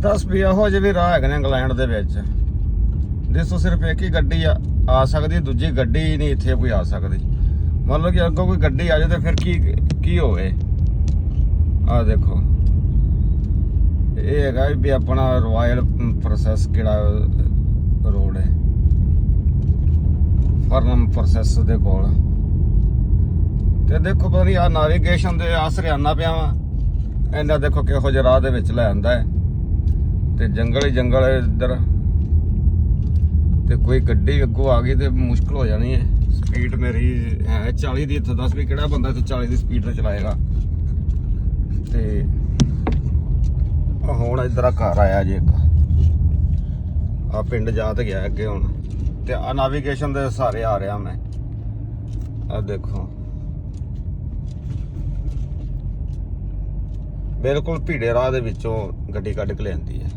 10 ਵੀ ਇਹੋ ਜਿਹੇ ਵੀ ਰਾਹ ਹੈਗੇ ਨੇ ਇੰਗਲੈਂਡ ਦੇ ਵਿੱਚ। ਜਿਸੋਂ ਸਿਰਫ ਇੱਕ ਹੀ ਗੱਡੀ ਆ ਆ ਸਕਦੀ, ਦੂਜੀ ਗੱਡੀ ਹੀ ਨਹੀਂ ਇੱਥੇ ਕੋਈ ਆ ਸਕਦੀ। ਮੰਨ ਲਓ ਕਿ ਅੱਗੋਂ ਕੋਈ ਗੱਡੀ ਆ ਜਾਵੇ ਤਾਂ ਫਿਰ ਕੀ ਕੀ ਹੋਵੇ? ਆ ਦੇਖੋ। ਇਹ ਹੈਗਾ ਵੀ ਆਪਣਾ ਰਾਇਲ ਪ੍ਰੋਸੈਸ ਕਿਹੜਾ, ਰੋਡ ਹੈ। ਫਰਨਮ ਪ੍ਰੋਸੈਸ ਦੇ ਕੋਲ। ਤੇ ਦੇਖੋ ਪਤਾ ਨਹੀਂ ਆ ਨੈਵੀਗੇਸ਼ਨ ਦੇ ਆਸਰੇ ਆਨਾ ਪਿਆ ਵਾ। ਇਹਨਾਂ ਦੇਖੋ ਕਿਹੋ ਜਿਹੇ ਰਾਹ ਦੇ ਵਿੱਚ ਲੈ ਆਂਦਾ ਹੈ। ਤੇ ਜੰਗਲ ਹੀ ਜੰਗਲ ਹੈ ਇੱਧਰ। ਤੇ ਕੋਈ ਗੱਡੀ ਅੱਗੋਂ ਆ ਗਈ ਤੇ ਮੁਸ਼ਕਲ ਹੋ ਜਾਣੀ ਹੈ। ਸਪੀਡ ਮੇਰੀ ਹੈ 40 ਦੀ, ਇੱਥੇ ਦੱਸ ਵੀ ਕਿਹੜਾ ਬੰਦਾ ਇੱਥੇ 40 ਦੀ ਸਪੀਡ ਤੇ ਚਲਾਏਗਾ। ਤੇ ਹੁਣ ਇੱਧਰ ਆ ਘਰ ਆਇਆ ਜੀ ਇੱਕ। ਆ ਪਿੰਡ ਜਾ ਤੇ ਗਿਆ ਅੱਗੇ ਹੁਣ। ਤੇ ਆ ਨੈਵੀਗੇਸ਼ਨ ਦੇ ਸਾਰੇ ਆ ਰਿਹਾ ਮੈਂ। ਆ ਦੇਖੋ। ਬਿਲਕੁਲ ਭੀੜੇ ਰਾਹ ਦੇ ਵਿੱਚੋਂ ਗੱਡੀ ਕੱਢ ਕੇ ਲੈਂਦੀ ਹੈ।